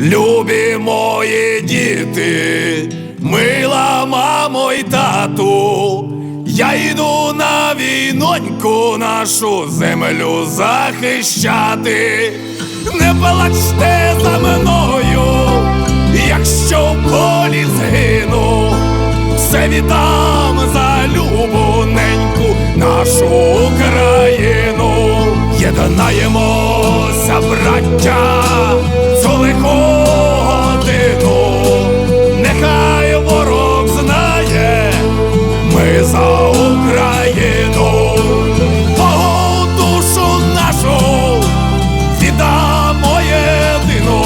Любі мої діти, мила мамо й тату, я йду на війноньку нашу землю захищати. Не плачте за мною, якщо в полі згину, все віддам за Україну, Богу душу нашу віддамо єдину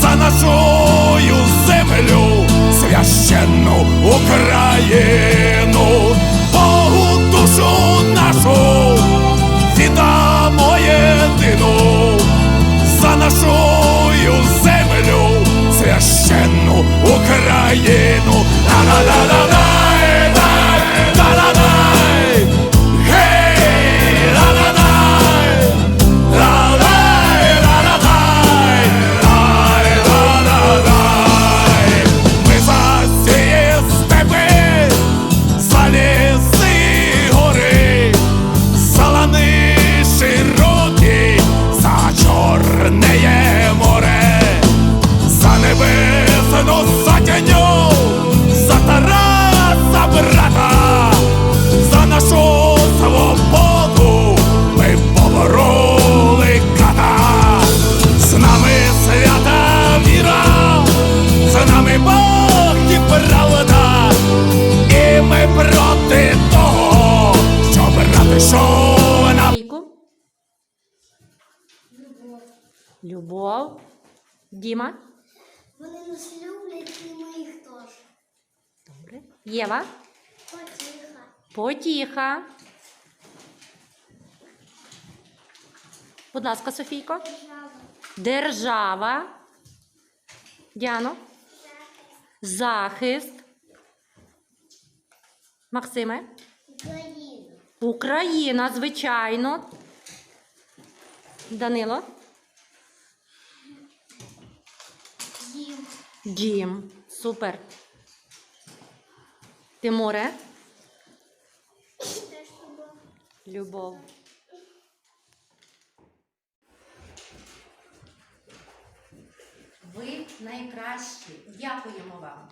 за нашою землю, священну Україну, Богу душу нашу віддамо єдину за нашою землю, священну Україну. Ла-ла-ла-ла-лай, Любов. Діма? Вони нас люблять і ми їх теж. Добре. Єва? Потіха. Потіха. Будь ласка, Софійко. Держава. Держава. Діано. Захист. Максиме. Україна. Україна, звичайно. Данило. Дім. Супер. Тимуре. Теж любов. Любов. Ви найкращі. Дякуємо вам.